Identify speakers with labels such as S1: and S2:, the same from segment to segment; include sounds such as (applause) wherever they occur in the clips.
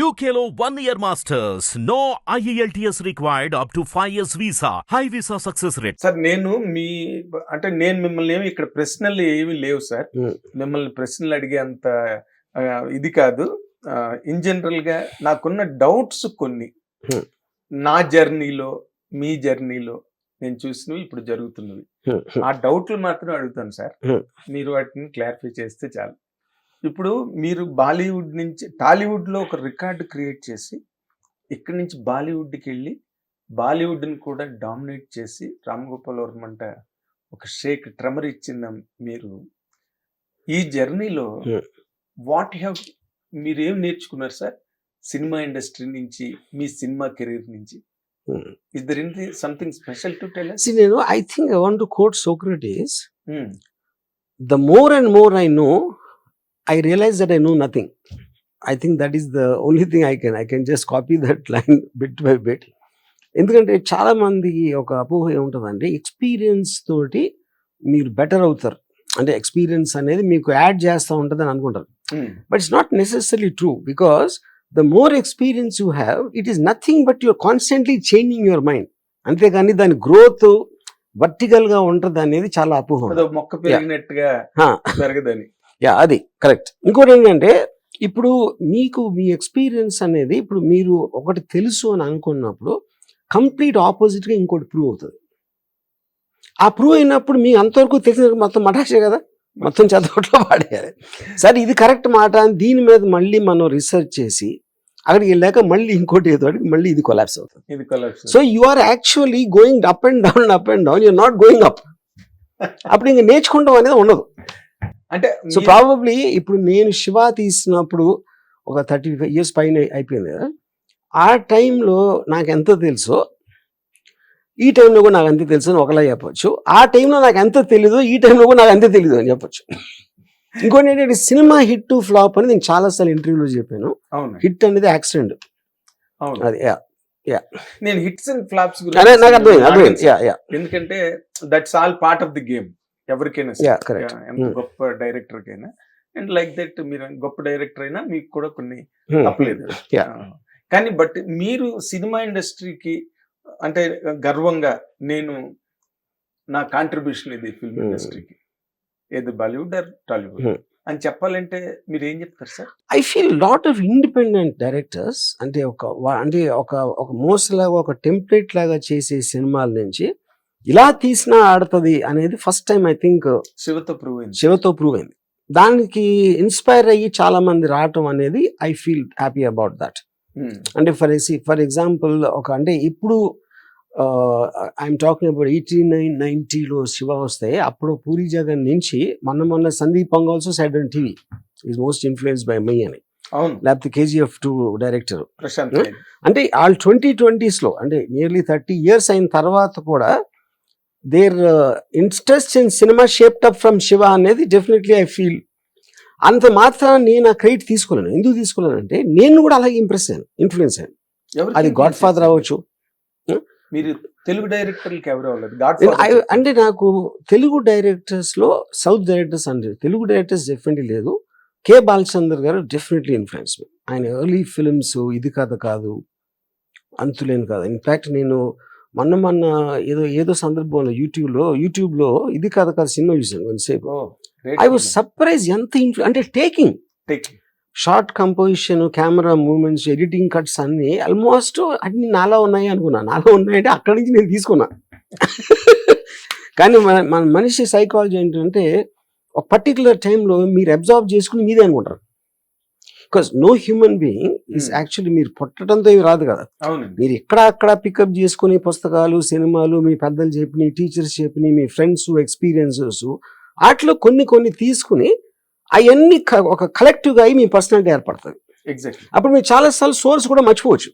S1: UKLO one year masters. No E IELTS required up to 5 years visa. High visa success rate.
S2: Sir నేను మీ అంటే నేను మిమ్మల్ని ఏమి ఇక్కడ ప్రశ్నలు ఏమి లేవు సార్. మిమ్మల్ని ప్రశ్నలు అడిగే అంత ఇది కాదు ఇన్ జనరల్గా నాకున్న డౌట్స్ కొన్ని. నా జర్నీలో మీ జర్నీలో నేను చూసినవి ఇప్పుడు జరుగుతున్నవి ఆ డౌట్లు మాత్రం అడుగుతాను సార్. మీరు వాటిని క్లారిఫై చేస్తే చాలు ఇప్పుడు మీరు బాలీవుడ్ నుంచి టాలీవుడ్లో ఒక రికార్డు క్రియేట్ చేసి ఇక్కడి నుంచి బాలీవుడ్కి వెళ్ళి బాలీవుడ్ని కూడా డామినేట్ చేసి రామ్ గోపాల్ వర్మ అంట ఒక షేక్ ట్రమర్ ఇచ్చిన మీరు. ఈ జర్నీలో. వాట్ హ్యావ్ మీరు ఏం నేర్చుకున్నారు సార్? సినిమా ఇండస్ట్రీ నుంచి మీ సినిమా కెరీర్ నుంచి? Is there in something special to tell
S3: know, I think I want to quote Socrates. The more and more I know, I realize that I know nothing. I think that is the only thing I can. I can just copy (laughs) that line bit by bit. ఎందుకంటే చాలా మందికి ఒక అపోహ ఏముంటుందంటే experience తోటి మీరు better అవుతారు అంటే ఎక్స్పీరియన్స్ అనేది మీకు యాడ్ చేస్తూ ఉంటుంది అని అనుకుంటారు but it's not necessary true because the more experience you have it is nothing but your constantly changing your mind అంతేగాని దాని గ్రోత్ వర్టికల్గా ఉంటుంది అనేది చాలా అపోహ
S2: మొక్క పెరిగినట్టుగా. పెరగదని
S3: యా అది కరెక్ట్. ఇంకోటి ఏంటంటే ఇప్పుడు మీకు మీ ఎక్స్పీరియన్స్ అనేది ఇప్పుడు మీరు ఒకటి తెలుసు అని అనుకున్నప్పుడు కంప్లీట్ ఆపోజిట్గా ఇంకోటి ప్రూవ్ అవుతుంది. ఆ ప్రూవ్ అయినప్పుడు మీ అంతవరకు తెలిసిన మొత్తం మటాషే కదా? మొత్తం చదవట్లో పాడేయాలి సరే ఇది కరెక్ట్ మాట అని దీని మీద మళ్ళీ మనం రీసెర్చ్ చేసి అక్కడికి వెళ్ళాక మళ్ళీ ఇంకోటి ఏదో మళ్ళీ ఇది కొలాప్స్ అవుతుంది.
S2: ఇది collapse
S3: so you are actually going up and down up and down you're not going up అప్పుడు ఇంక నేర్చుకుంటాం అనేది ఉండదు.
S2: అంటే
S3: సో ప్రాబబ్లీ ఇప్పుడు నేను శివ తీసినప్పుడు ఒక థర్టీ ఫైవ్ ఇయర్స్ పైన అయిపోయింది కదా. ఆ టైంలో నాకు ఎంత తెలుసో ఈ టైంలో కూడా నాకు అంతే తెలుసు అని ఒకలా చెప్పొచ్చు. ఆ టైంలో నాకు ఎంత తెలీదు ఈ టైంలో కూడా నాకు అంతే తెలీదు అని చెప్పొచ్చు. ఇంకోటి ఏంటంటే సినిమా హిట్ టు ఫ్లాప్ అని నేను చాలాసార్లు ఇంటర్వ్యూలో చెప్పాను. హిట్ అనేది యాక్సిడెంట్. అది yeah.
S2: నేను హిట్స్ అండ్ ఫ్లాప్స్
S3: అదే నాకు అర్థమైంది అర్థమైంది. Yeah yeah.
S2: ఎందుకంటే that's all part of the game. ఎవరికైనా ఎంత
S3: Hmm.
S2: గొప్ప డైరెక్టర్ కైనా అండ్ లైక్ దట్ మీరు గొప్ప డైరెక్టర్ అయినా మీకు కూడా కొన్ని
S3: Hmm.
S2: తప్పలేదు కానీ బట్ మీరు సినిమా ఇండస్ట్రీకి అంటే గర్వంగా నేను నా కాంట్రిబ్యూషన్ ఇది ఫిల్మ్
S3: Hmm.
S2: ఇండస్ట్రీకి ఏది బాలీవుడ్ ఆర్ టాలీవుడ్. అని చెప్పాలంటే మీరు ఏం చెప్తారు sir
S3: I feel lot of independent directors అంటే ఒక అంటే ఒక ఒక మోస్ట్ లాగా ఒక టెంప్లెట్ లాగా చేసే సినిమాల నుంచి ఇలా తీసినా ఆడుతుంది అనేది ఫస్ట్ టైం ఐ థింక్
S2: శివతో ప్రూవ్ అయింది.
S3: శివతో ప్రూవ్ అయింది. దానికి ఇన్స్పైర్ అయ్యి చాలా మంది రావటం అనేది I feel happy about that. అంటే ఫర్ ఫర్ ఎగ్జాంపుల్ ఒక అంటే ఇప్పుడు I'm talking about eighty nine నైన్టీలో Shiva వస్తే అప్పుడు పూరి జగన్ నుంచి మొన్న మొన్న Sandeep పంగాల్సో side and TV is most influence by my అని. లేకపోతే కేజీఎఫ్ టూ డైరెక్టర్
S2: ప్రశాంత్?
S3: అంటే వాళ్ళు ట్వంటీ ట్వంటీస్లో అంటే నియర్లీ థర్టీ ఇయర్స్ అయిన తర్వాత కూడా there interest in cinema shaped up from Shiva అనేది డెఫినెట్లీ ఐ ఫీల్ అంత మాత్రం నేను ఆ క్రెడిట్ తీసుకోలేను ఎందుకు తీసుకోలేనంటే నేను కూడా అలాగే ఇంప్రెస్ అయ్యాను. ఇన్ఫ్లుయెన్స్ అయ్యాను. అది గాడ్ ఫాదర్? అవ్వచ్చు.
S2: మీరు తెలుగు డైరెక్టర్లకి ఎవరు అవ్వలేదు?
S3: అంటే నాకు తెలుగు డైరెక్టర్స్లో సౌత్ డైరెక్టర్స్ అంటే తెలుగు డైరెక్టర్స్ డెఫినెట్లీ లేదు. K Balachander garu definitely influence ఆయన ఎర్లీ ఫిల్మ్స్ ఇది కథ కాదు అంతులేని కాదు. ఇన్ఫాక్ట్ నేను మొన్న మొన్న ఏదో ఏదో సందర్భంలో యూట్యూబ్లో యూట్యూబ్లో ఇది కథ కాదు సినిమా చూసాను కొంతసేపు. ఐ వాజ్ సర్ప్రైజ్ ఎంత ఇన్ఫ్లు అంటే taking short composition camera moments editing cuts అన్ని ఆల్మోస్ట్ అన్ని నాలా ఉన్నాయి అనుకున్నా. నాలా ఉన్నాయంటే అక్కడి నుంచి నేను తీసుకున్నా. కానీ మన మన మనిషి సైకాలజీ ఏంటంటే ఒక పర్టికులర్ టైంలో మీరు అబ్జర్వ్ చేసుకుని మీదే అనుకుంటారు. Because no human being is
S2: Hmm.
S3: Actually మీరు పుట్టడంతో ఇవి రాదు కదా. మీరు ఎక్కడ అక్కడ పికప్ చేసుకుని పుస్తకాలు సినిమాలు మీ పెద్దలు చెప్పిన టీచర్స్ చెప్పిన మీ ఫ్రెండ్స్ ఎక్స్పీరియన్సెస్ వాటిలో కొన్ని కొన్ని తీసుకుని అవన్నీ ఒక కలెక్టివ్గా అయి మీ పర్సనాలిటీ ఏర్పడుతుంది అప్పుడు మీరు చాలాసార్లు సోర్స్ కూడా మర్చిపోవచ్చు.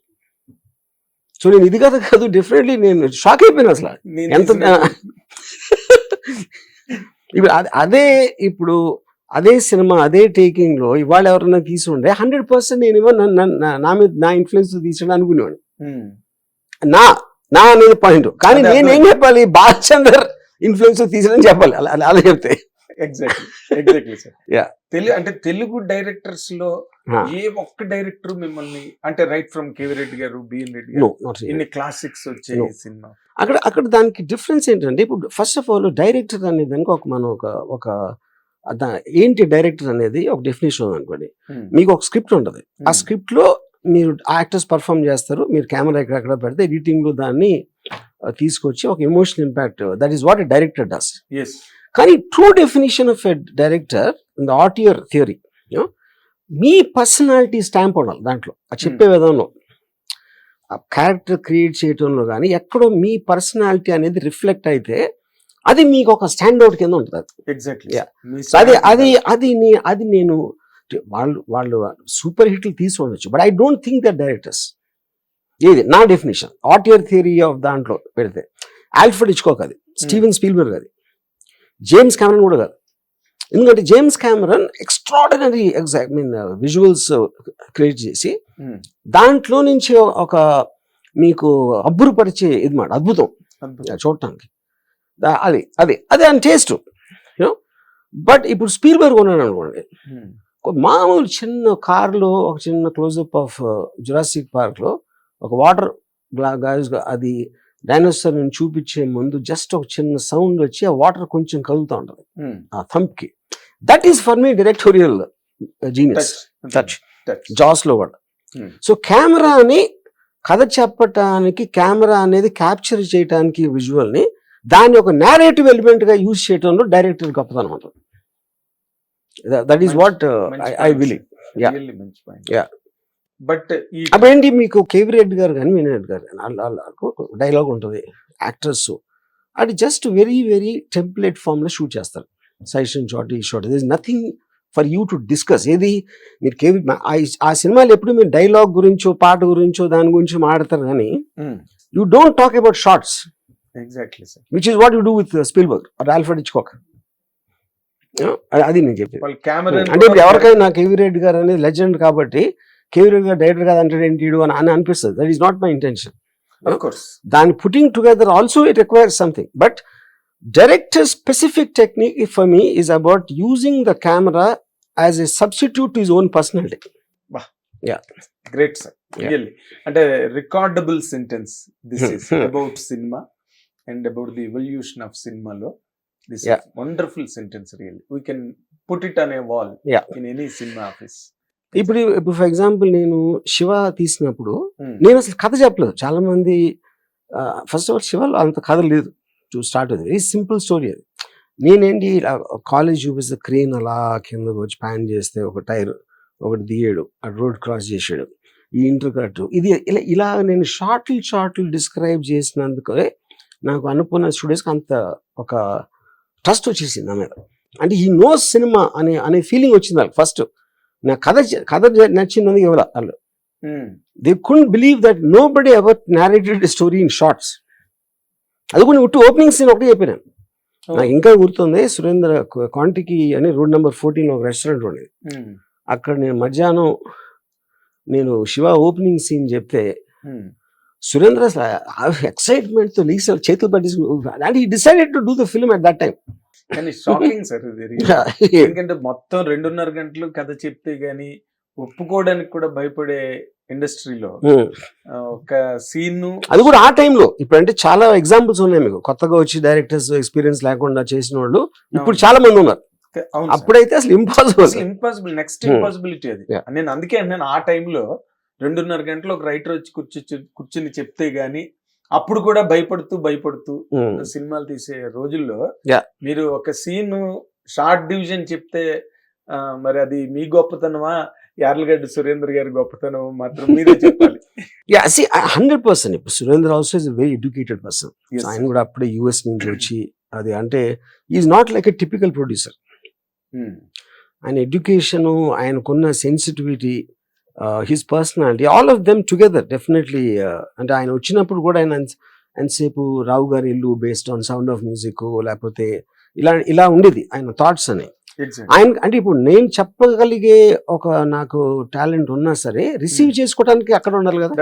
S3: సో నేను ఇది కదా కాదు డెఫినెట్లీ నేను షాక్ అయిపోయాను అసలు. ఎంత (laughs) ఇప్పుడు అద- అదే ఇప్పుడు అదే సినిమా అదే టేకింగ్లో ఇవాళ ఎవరైనా తీసుండే హండ్రెడ్ పర్సెంట్ నేను నన్ను- నా- నా మీద నా ఇన్ఫ్లుయెన్స్ తీసాడు అనుకునేవాడు నా నా అనేది పాయింట్. కానీ నేను చెప్పాలి? బాలచందర్ ఇన్ఫ్లుయెన్స్ తీసాడని చెప్పాలి. అలా అలా- చెప్తే.
S2: Exactly exactly sir
S3: Yeah.
S2: Telugu అంటే తెలుగు
S3: డైరెక్టర్స్లో.
S2: ఏ ఒక్క డైరెక్టర్ మిమ్మల్ని అంటే రైట్ ఫ్రమ్ కేవీ రెడ్డి గారు బిఎన్ రెడ్డి గారు ఇన్ని క్లాసిక్స్ వచ్చాయి. ఈ సినిమా?
S3: అక్కడ అక్కడ దానికి డిఫరెన్స్ ఏంటంటే ఇప్పుడు ఫస్ట్ ఆఫ్ ఆల్ డైరెక్టర్ అనే దానికి ఒక మనం ఒక ఒక ఏంటి డైరెక్టర్ అనేది ఒక డెఫినేషన్ అనుకోండి
S2: Hmm.
S3: మీకు ఒక స్క్రిప్ట్ ఉంటుంది ఆ
S2: Hmm.
S3: స్క్రిప్ట్లో మీరు యాక్టర్స్ పర్ఫామ్ చేస్తారు మీరు కెమెరా ఎక్కడెక్కడ పెడితే ఎడిటింగ్లో దాన్ని తీసుకొచ్చి ఒక emotional impact that is what a director does. కానీ true definition of a director in the auteur theory me personality stamp ఉండాలి దాంట్లో ఆ చెప్పే విధానంలో ఆ క్యారెక్టర్ క్రియేట్ చేయటంలో కానీ ఎక్కడో మీ పర్సనాలిటీ అనేది రిఫ్లెక్ట్ అయితే అది మీకు ఒక స్టాండ్ అవుట్ కింద ఉంటుంది So అది అది. అది అది నేను వాళ్ళు వాళ్ళు సూపర్ హిట్లు తీసి ఉండొచ్చు. But I don't think that directors ఏది నా డెఫినేషన్ ఆటియర్ థియరీ ఆఫ్ దాంట్లో పెడితే. ఆల్ఫ్రెడ్ ఇచ్చుకోక అది. స్టీవెన్ స్పీల్బర్గ్ అది. జేమ్స్ కెమెరన్ కూడా కాదు. ఎందుకంటే James Cameron extraordinary exact mean visuals create చేసి
S2: Hmm.
S3: దాంట్లో నుంచి ఒక మీకు అబ్బురుపరిచే ఇది మాట అద్భుతం. చూడటానికి. అది అది అదే అని టేస్ట్ యూనో బట్ ఇప్పుడు స్పీల్బర్గ్ ఉన్నాడు అనుకోండి
S2: Hmm.
S3: మామూలు చిన్న కార్లో ఒక చిన్న క్లోజప్ ఆఫ్ జురాసిక్ పార్క్లో ఒక వాటర్ గాజ్ అది డైనోసార్ చూపించే ముందు జస్ట్ ఒక చిన్న సౌండ్ వచ్చి ఆ వాటర్ కొంచెం కదులుతూ ఉంటుంది
S2: Hmm.
S3: ఆ థంప్కి that is for me directorial genius. Touch. జాస్లో కూడా
S2: Hmm.
S3: సో కెమెరాని కథ చెప్పటానికి కెమెరా అనేది క్యాప్చర్ చేయడానికి విజువల్ని దాన్ని ఒక నేరేటివ్ ఎలిమెంట్గా యూజ్ చేయడంలో డైరెక్టర్ గొప్పతనం ఉంటుంది. That is what I believe.
S2: But
S3: అప్పుడేంటి మీకు కేవీ రెడ్డి గారు కానీ వినయ్ రెడ్డి గారు కానీ డైలాగ్ ఉంటుంది. యాక్టర్స్ అది జస్ట్ వెరీ వెరీ టెంప్లెట్ ఫామ్లో షూట్ చేస్తారు. సైషన్ షాట్ ఈ shot this nothing for you to discuss ఏది? మీరు కేవీ ఆ సినిమాలు ఎప్పుడు మీరు డైలాగ్ గురించో పాట గురించో దాని గురించి మాట్లాడతారు కానీ you don't talk about shorts
S2: exactly sir
S3: which is what you do with Spielberg Alfred ఇచ్చుకోక అది నేను చెప్పేది.
S2: వాళ్ళ కెమెరా
S3: అంటే ఇప్పుడు ఎవరికైనా కేవీ రెడ్డి గారు అనేది లెజెండ్ కాబట్టి కేవీ రెడ్డి గారు డైరెక్టర్ కాదు అంటే ఏంటి అని అని అనిపిస్తుంది. That is not my intention
S2: of course
S3: దాని putting together also it requires something but director specific technique for me is about using the camera as a substitute to his own personality
S2: great sir అంటే recordable sentence this
S3: Hmm.
S2: Is
S3: Hmm.
S2: About cinema and about the evolution of సినిమాలో this. Wonderful sentence really we can put it on wall. In any cinema office
S3: ఇప్పుడు ఇప్పుడు for example నేను శివ తీసినప్పుడు
S2: Hmm.
S3: నేను అసలు కథ చెప్పలేదు చాలా మంది ఫస్ట్ ఆఫ్ ఆల్ శివలో అంత కథ లేదు టు స్టార్ట్ అది వెరీ సింపుల్ స్టోరీ అది నేనేంటి కాలేజ్ చూపిస్తే క్రేన్ అలా కిందకు వచ్చి ప్యాన్ చేస్తే ఒక టైర్ ఒకటి తీయడు ఆ రోడ్ క్రాస్ చేసాడు ఈ ఇంటర్ కట్ ఇది ఇలా ఇలా నేను షార్ట్లు షార్ట్లు డిస్క్రైబ్ చేసినందుకు నాకు అనుకున్న స్టూడెంట్స్కి అంత ఒక ట్రస్ట్ వచ్చేసింది నా మీద అంటే ఈ నో సినిమా అనే అనే ఫీలింగ్ వచ్చింది వాళ్ళకి ఫస్ట్ నా కథ కథ నచ్చినందుకు ఇవ్వాలి వాళ్ళు. They could believe that nobody ever narrated story in shorts అది కూడా ఉట్టు ఓపెనింగ్ సీన్ ఒకటి చెప్పాను
S2: Oh.
S3: నాకు ఇంకా గుర్తుంది సురేంద్ర క్వాంటికి అని రోడ్ నెంబర్ ఫోర్టీన్ ఒక రెస్టారెంట్ ఉండేది
S2: Hmm.
S3: అక్కడ నేను మధ్యాహ్నం నేను శివ ఓపెనింగ్ సీన్ చెప్తే
S2: Hmm.
S3: సురేంద్ర ఎక్సైట్మెంట్తో లీక్స్ చేతులు పట్టేసి అండ్ ఈ decided to do the film at that time
S2: కానీ షాకింగ్ సార్. (laughs) ఎందుకంటే మొత్తం రెండున్నర గంటలు కథ చెప్తే గానీ ఒప్పుకోవడానికి కూడా భయపడే ఇండస్ట్రీలో ఒక సీన్
S3: అది కూడా ఆ టైంలో ఇప్పుడు అంటే చాలా ఎగ్జాంపుల్స్ ఉన్నాయి మీకు. కొత్తగా వచ్చి డైరెక్టర్స్ ఎక్స్పీరియన్స్ లేకుండా చేసిన వాళ్ళు ఇప్పుడు చాలా మంది ఉన్నారు. అప్పుడైతే అసలు ఇంపాసిబుల్
S2: ఇంపాసిబుల్ నెక్స్ట్. ఇంపాసిబిలిటీ అది. నేను అందుకే నేను ఆ టైంలో రెండున్నర గంటలు ఒక రైటర్ వచ్చి కూర్చొచ్చి కూర్చుని చెప్తే గానీ అప్పుడు కూడా భయపడుతూ భయపడుతూ సినిమాలు తీసే రోజుల్లో. మీరు ఒక సీన్ షార్ట్ డివిజన్ చెప్తే మరి అది మీ గొప్పతనమా? యార్లగడ్డ సురేంద్ర గారి గొప్పతనం మాత్రం మీరే (laughs) చెప్పాలి.
S3: యా సి హండ్రెడ్ పర్సెంట్ ఇప్పుడు Surendra also is very educated person. ఆయన కూడా అప్పుడే యుఎస్ నుంచి వచ్చి అది అంటే is not like a typical producer. ఆయన ఎడ్యుకేషన్ ఆయనకున్న sensitivity his personality all of them together definitely అంటే ఆయన వచ్చినప్పుడు కూడా ఆయన ఎంతసేపు రావు గారి ఇల్లు based on sound of music లేకపోతే ఇలా ఇలా ఉండేది ఆయన థాట్స్ అని. ఆయన అంటే ఇప్పుడు నేను చెప్పగలిగే ఒక నాకు టాలెంట్ ఉన్నా సరే రిసీవ్ చేసుకోవడానికి అక్కడ ఉండాలి కదా.